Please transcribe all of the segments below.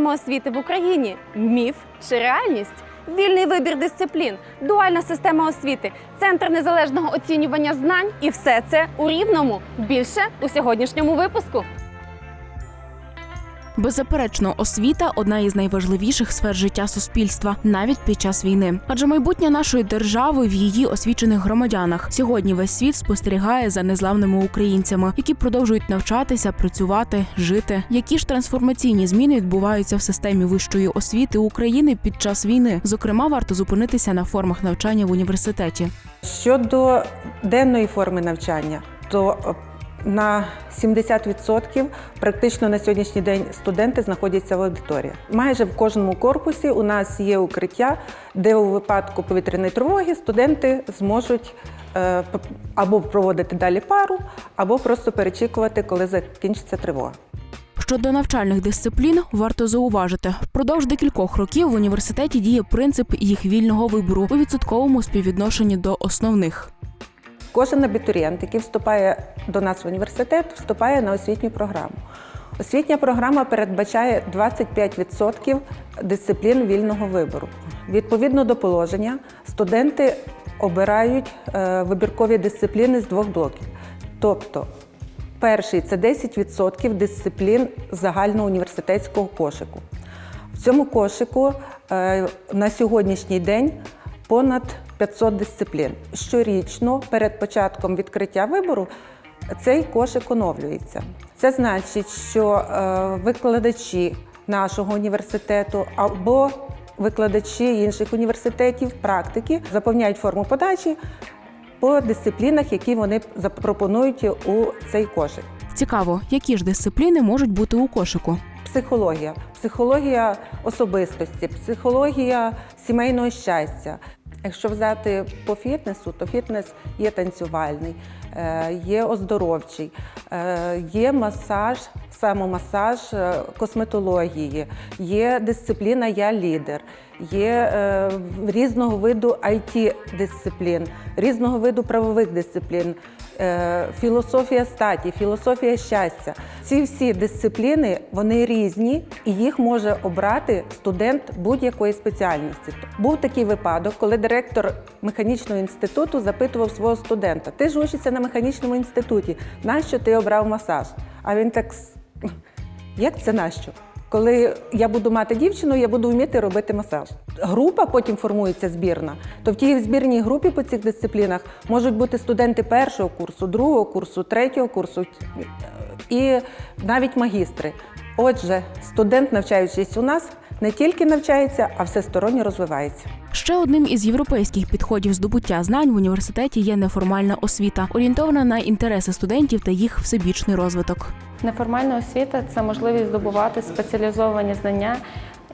Система освіти в Україні міф чи реальність? Вільний вибір дисциплін, дуальна система освіти, центр незалежного оцінювання знань і все це у рівному. Більше у сьогоднішньому випуску. Беззаперечно, освіта одна із найважливіших сфер життя суспільства, навіть під час війни. Адже майбутнє нашої держави в її освічених громадянах. Сьогодні весь світ спостерігає за незламними українцями, які продовжують навчатися, працювати, жити. Які ж трансформаційні зміни відбуваються в системі вищої освіти України під час війни? Зокрема, варто зупинитися на формах навчання в університеті. Щодо денної форми навчання, то на 70% практично на сьогоднішній день студенти знаходяться в аудиторії. Майже в кожному корпусі у нас є укриття, де у випадку повітряної тривоги студенти зможуть е, або проводити далі пару, або просто перечікувати, коли закінчиться тривога. Щодо навчальних дисциплін, варто зауважити, впродовж декількох років в університеті діє принцип їх вільного вибору у відсотковому співвідношенні до основних. Кожен абітурієнт, який вступає до нас в університет, вступає на освітню програму. Освітня програма передбачає 25% дисциплін вільного вибору. Відповідно до положення, студенти обирають е, вибіркові дисципліни з двох блоків. Тобто, перший це 10% дисциплін загальноуніверситетського кошику. В цьому кошику е, на сьогоднішній день понад 500 дисциплін. Щорічно перед початком відкриття вибору цей кошик оновлюється. Це значить, що е, викладачі нашого університету або викладачі інших університетів, практики заповняють форму подачі по дисциплінах, які вони запропонують у цей кошик. Цікаво, які ж дисципліни можуть бути у кошику. Психологія, психологія особистості, психологія сімейного щастя. Якщо взяти по фітнесу, то фітнес є танцювальний, е, є оздоровчий, е, є масаж, самомасаж е, косметології, є дисципліна Я лідер, є різного виду it дисциплін, різного виду правових дисциплін. Е, філософія статі, філософія щастя. Ці всі дисципліни вони різні, і їх може обрати студент будь-якої спеціальності. Був такий випадок, коли директор механічного інституту запитував свого студента: Ти ж учишся на механічному інституті, нащо ти обрав масаж? А він так як це нащо? Коли я буду мати дівчину, я буду вміти робити масаж. Група потім формується збірна. То в тій збірній групі по цих дисциплінах можуть бути студенти першого курсу, другого курсу, третього курсу і навіть магістри. Отже, студент, навчаючись у нас, не тільки навчається, а всесторонньо розвивається. Ще одним із європейських підходів здобуття знань в університеті є неформальна освіта, орієнтована на інтереси студентів та їх всебічний розвиток. Неформальна освіта це можливість здобувати спеціалізовані знання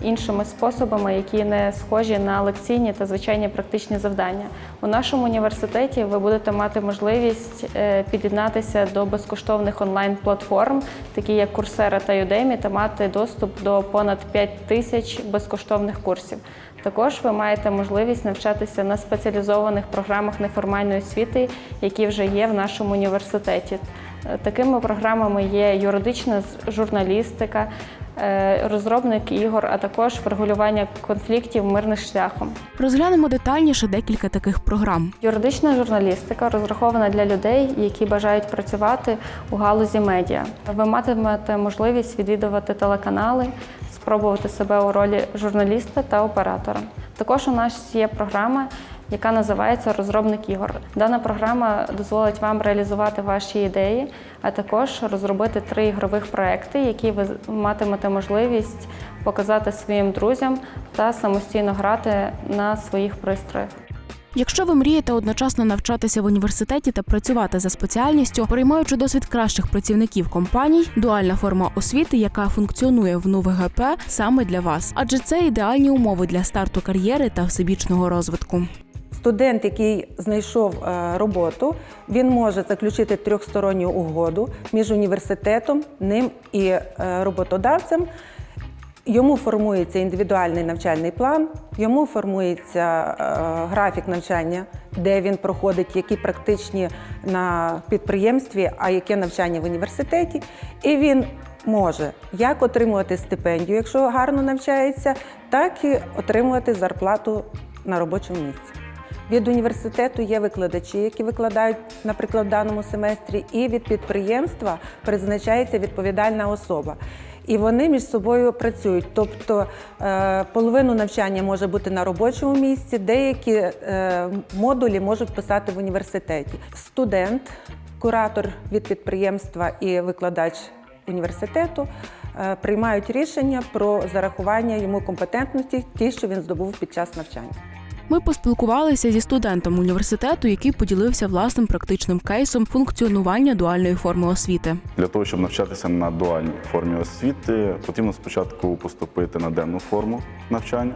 іншими способами, які не схожі на лекційні та звичайні практичні завдання. У нашому університеті ви будете мати можливість е, під'єднатися до безкоштовних онлайн-платформ, такі як Coursera та Udemy, та мати доступ до понад 5 тисяч безкоштовних курсів. Також ви маєте можливість навчатися на спеціалізованих програмах неформальної освіти, які вже є в нашому університеті. Такими програмами є юридична журналістика, е, розробник ігор, а також врегулювання конфліктів мирним шляхом. Розглянемо детальніше декілька таких програм. Юридична журналістика розрахована для людей, які бажають працювати у галузі медіа. Ви матимете можливість відвідувати телеканали, спробувати себе у ролі журналіста та оператора. Також у нас є програма, яка називається Розробник ігор. Дана програма дозволить вам реалізувати ваші ідеї, а також розробити три ігрових проекти, які ви матимете можливість показати своїм друзям та самостійно грати на своїх пристроях. Якщо ви мрієте одночасно навчатися в університеті та працювати за спеціальністю, приймаючи досвід кращих працівників компаній, дуальна форма освіти, яка функціонує в НУВГП, саме для вас, адже це ідеальні умови для старту кар'єри та всебічного розвитку. Студент, який знайшов е, роботу, він може заключити трьохсторонню угоду між університетом, ним і е, роботодавцем. Йому формується індивідуальний навчальний план, йому формується е, графік навчання, де він проходить які практичні на підприємстві, а яке навчання в університеті. І він може як отримувати стипендію, якщо гарно навчається, так і отримувати зарплату на робочому місці. Від університету є викладачі, які викладають, наприклад, в даному семестрі, і від підприємства призначається відповідальна особа. І вони між собою працюють. Тобто е, половину навчання може бути на робочому місці, деякі е, модулі можуть писати в університеті. Студент, куратор від підприємства і викладач університету е, приймають рішення про зарахування йому компетентності, ті, що він здобув під час навчання. Ми поспілкувалися зі студентом університету, який поділився власним практичним кейсом функціонування дуальної форми освіти. Для того, щоб навчатися на дуальній формі освіти, потрібно спочатку поступити на денну форму навчання,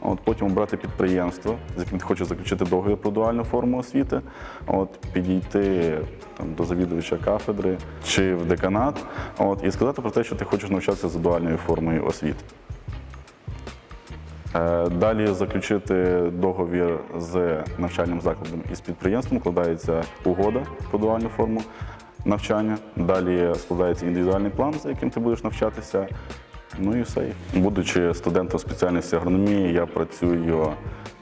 от потім обрати підприємство, з яким ти хочеш заключити договір про дуальну форму освіти, от підійти там до завідувача кафедри чи в деканат, от і сказати про те, що ти хочеш навчатися за дуальною формою освіти. Е, Далі заключити договір з навчальним закладом і з підприємством, складається угода про дуальну форму навчання. Далі складається індивідуальний план, за яким ти будеш навчатися. Ну і все. Будучи студентом спеціальності агрономії, я працюю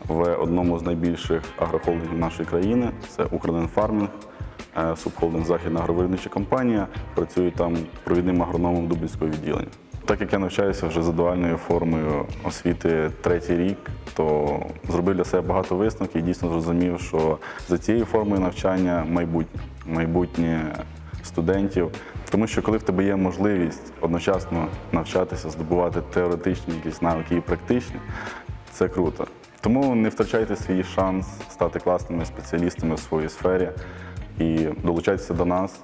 в одному з найбільших агрохолдингів нашої країни. Це Укрденфармінг, е, субхолдинг Західна агровиробнича компанія. Працюю там провідним агрономом Дубінського відділення. Так як я навчаюся вже за дуальною формою освіти третій рік, то зробив для себе багато висновків і дійсно зрозумів, що за цією формою навчання майбутнє, майбутнє студентів. Тому що коли в тебе є можливість одночасно навчатися, здобувати теоретичні якісь навики і практичні, це круто. Тому не втрачайте свій шанс стати класними спеціалістами в своїй сфері і долучайтеся до нас.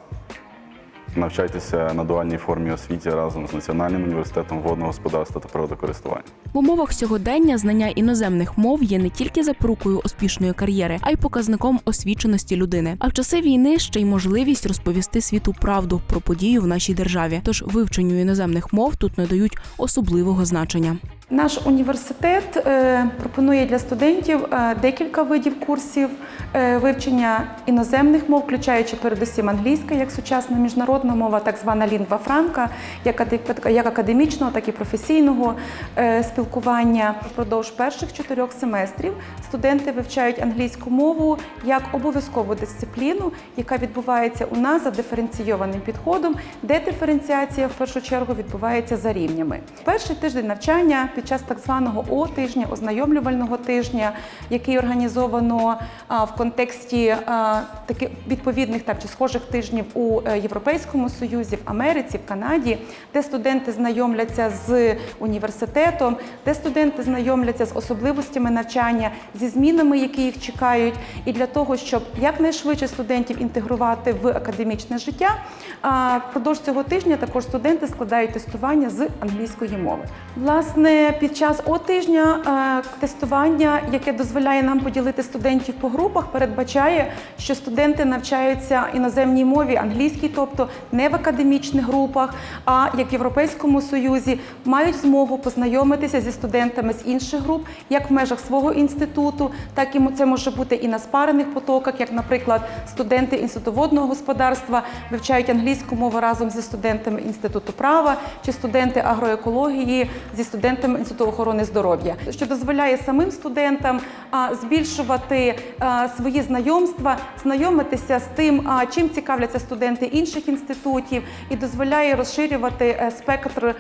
Навчайтеся на дуальній формі освіті разом з Національним університетом водного господарства та природокористування. В умовах сьогодення знання іноземних мов є не тільки запорукою успішної кар'єри, а й показником освіченості людини. А в часи війни ще й можливість розповісти світу правду про події в нашій державі. Тож вивченню іноземних мов тут надають особливого значення. Наш університет е, пропонує для студентів е, декілька видів курсів е, вивчення іноземних мов, включаючи передусім англійська як сучасна міжнародна мова, так звана лінгва франка, як аде- академічного, так і професійного спілкування. Впродовж перших чотирьох семестрів студенти вивчають англійську мову як обов'язкову дисципліну, яка відбувається у нас за диференційованим підходом, де диференціація в першу чергу відбувається за рівнями. Перший тиждень навчання під час так званого О тижня, ознайомлювального тижня, який організовано в контексті таких відповідних так чи схожих тижнів у е, Європейському Союзі, в Америці, в Канаді, де студенти знайомляться з університетом, де студенти знайомляться з особливостями навчання, зі змінами, які їх чекають, і для того, щоб якнайшвидше студентів інтегрувати в академічне життя, впродовж цього тижня також студенти складають тестування з англійської мови. Власне, під час О тижня е, тестування, яке дозволяє нам поділити студентів по групах, передбачає, що студенти навчаються іноземній мові англійській, тобто не в академічних групах, а як в Європейському Союзі, мають змогу познайомитися зі студентами з інших груп, як в межах свого інституту, так і це може бути і на спарених потоках, як, наприклад, студенти інституту водного господарства вивчають англійську мову разом зі студентами інституту права чи студенти агроекології зі студентами інституту охорони здоров'я, що дозволяє самим студентам збільшувати свої знайомства, знайомитися з тим, чим цікавляться студенти інших інститутів, і дозволяє розширювати е, спектр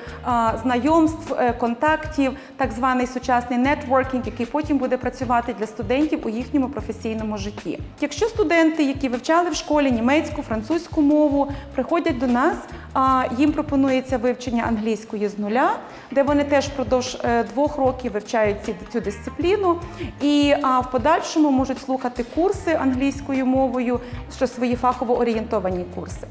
знайомств, е, контактів, так званий сучасний нетворкінг, який потім буде працювати для студентів у їхньому професійному житті. Якщо студенти, які вивчали в школі німецьку, французьку мову, приходять до нас, їм пропонується вивчення англійської з нуля, де вони теж впродовж е, двох років вивчають цю дисципліну, і в подальшому можуть слухати курси англійською мовою, що свої фахово орієнтовані курси.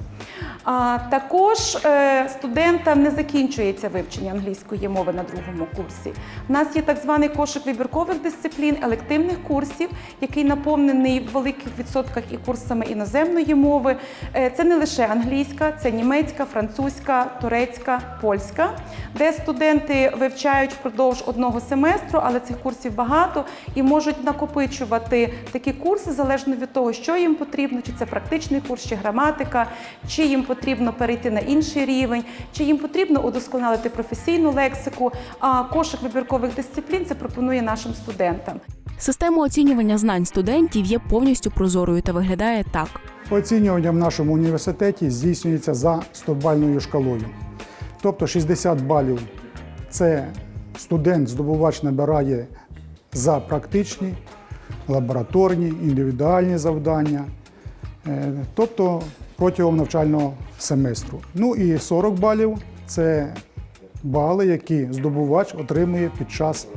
А, також е, студентам не закінчується вивчення англійської мови на другому курсі. У нас є так званий кошик вибіркових дисциплін, елективних курсів, який наповнений в великих відсотках і курсами іноземної мови. Е, це не лише англійська, це німецька, французька, турецька, польська, де студенти вивчають впродовж одного семестру, але цих курсів багато і можуть накопичувати такі курси залежно від того, що їм потрібно, чи це практичний курс, чи граматика, чи їм потрібно перейти на інший рівень, чи їм потрібно удосконалити професійну лексику. А кошик вибіркових дисциплін це пропонує нашим студентам. Система оцінювання знань студентів є повністю прозорою та виглядає так. Оцінювання в нашому університеті здійснюється за 100-бальною шкалою. Тобто 60 балів це студент-здобувач набирає за практичні, лабораторні, індивідуальні завдання, е, тобто протягом навчального семестру. Ну і 40 балів це бали, які здобувач отримує під час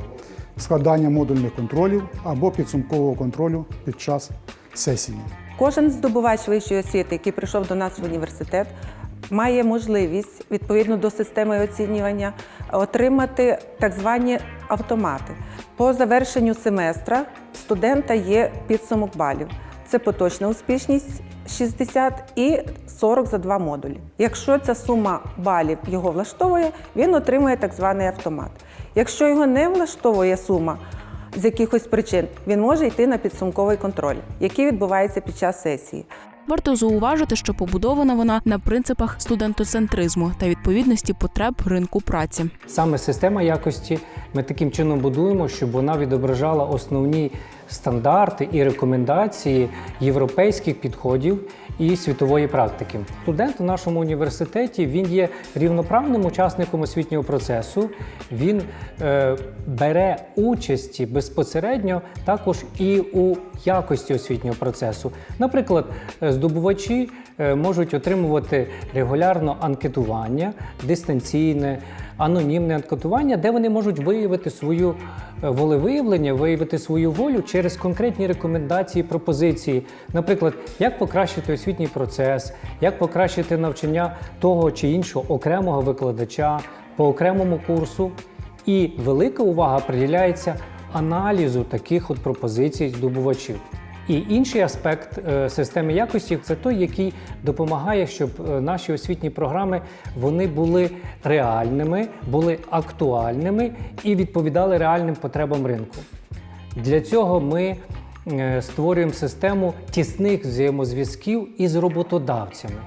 складання модульних контролів або підсумкового контролю під час сесії. Кожен здобувач вищої освіти, який прийшов до нас в університет, має можливість відповідно до системи оцінювання отримати так звані автомати. По завершенню семестра студента є підсумок балів. Це поточна успішність 60 і 40 за два модулі. Якщо ця сума балів його влаштовує, він отримує так званий автомат. Якщо його не влаштовує сума, з якихось причин він може йти на підсумковий контроль, який відбувається під час сесії. Варто зауважити, що побудована вона на принципах студентоцентризму та відповідності потреб ринку праці. Саме система якості ми таким чином будуємо, щоб вона відображала основні стандарти і рекомендації європейських підходів і світової практики. Студент у нашому університеті він є рівноправним учасником освітнього процесу. Він е, бере участі безпосередньо також і у якості освітнього процесу. Наприклад, е, здобувачі е, можуть отримувати регулярно анкетування, дистанційне, анонімне анкетування, де вони можуть виявити свою е, волевиявлення, виявити свою волю через конкретні рекомендації, пропозиції. Наприклад, як покращити освітній процес, як покращити навчання того чи іншого окремого викладача по окремому курсу. І велика увага приділяється аналізу таких от пропозицій здобувачів. І інший аспект е, системи якості це той, який допомагає, щоб е, наші освітні програми вони були реальними, були актуальними і відповідали реальним потребам ринку. Для цього ми е, створюємо систему тісних взаємозв'язків із роботодавцями,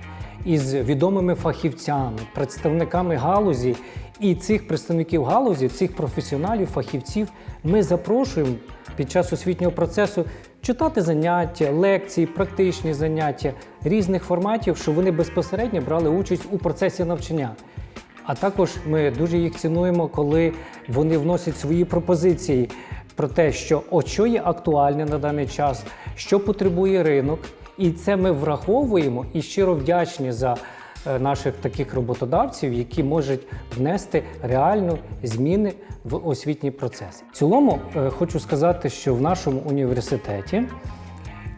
із відомими фахівцями, представниками галузі. І цих представників галузі, цих професіоналів, фахівців ми запрошуємо під час освітнього процесу читати заняття, лекції, практичні заняття різних форматів, щоб вони безпосередньо брали участь у процесі навчання. А також ми дуже їх цінуємо, коли вони вносять свої пропозиції про те, що о, що є актуальне на даний час, що потребує ринок. І це ми враховуємо і щиро вдячні за наших таких роботодавців, які можуть внести реальні зміни в освітній процес. В цілому е, хочу сказати, що в нашому університеті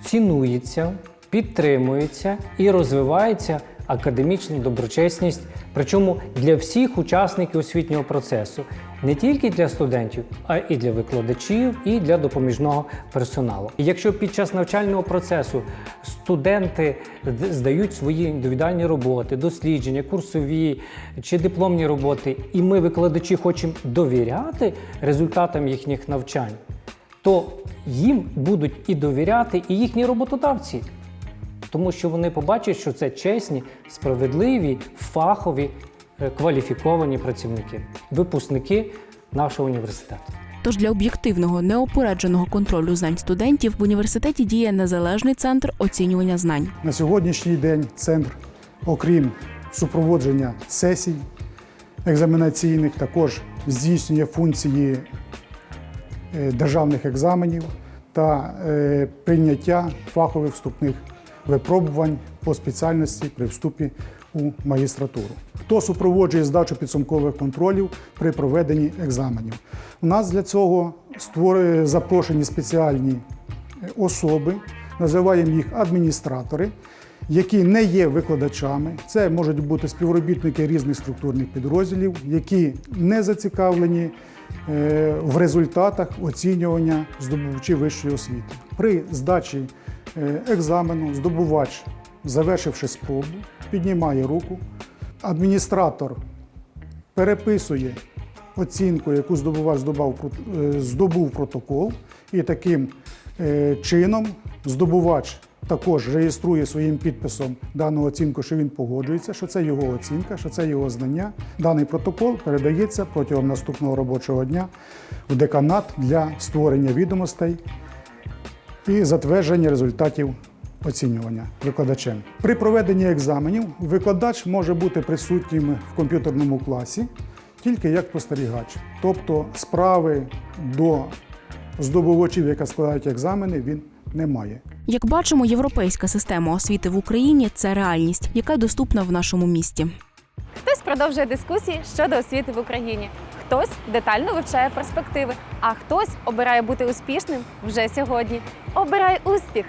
цінується, підтримується і розвивається академічна доброчесність, причому для всіх учасників освітнього процесу, не тільки для студентів, а і для викладачів, і для допоміжного персоналу. Якщо під час навчального процесу студенти здають свої індивідуальні роботи, дослідження, курсові чи дипломні роботи, і ми, викладачі, хочемо довіряти результатам їхніх навчань, то їм будуть і довіряти, і їхні роботодавці. Тому що вони побачать, що це чесні, справедливі, фахові, кваліфіковані працівники, випускники нашого університету. Тож для об'єктивного неопередженого контролю знань студентів в університеті діє незалежний центр оцінювання знань. На сьогоднішній день центр, окрім супроводження сесій екзаменаційних, також здійснює функції е, державних екзаменів та е, прийняття фахових вступних випробувань по спеціальності при вступі у магістратуру. Хто супроводжує здачу підсумкових контролів при проведенні екзаменів? У нас для цього запрошені спеціальні особи, називаємо їх адміністратори, які не є викладачами. Це можуть бути співробітники різних структурних підрозділів, які не зацікавлені е, в результатах оцінювання здобувачів вищої освіти. При здачі е, екзамену здобувач, завершивши спробу, піднімає руку. Адміністратор переписує оцінку, яку здобувач е, здобув протокол, і таким е, чином здобувач також реєструє своїм підписом дану оцінку, що він погоджується, що це його оцінка, що це його знання. Даний протокол передається протягом наступного робочого дня в деканат для створення відомостей і затвердження результатів оцінювання викладачем. При проведенні екзаменів викладач може бути присутнім в комп'ютерному класі тільки як спостерігач. Тобто справи до здобувачів, які складають екзамени, він не має. Як бачимо, європейська система освіти в Україні це реальність, яка доступна в нашому місті. Хтось продовжує дискусії щодо освіти в Україні. Хтось детально вивчає перспективи, а хтось обирає бути успішним вже сьогодні. Обирай успіх!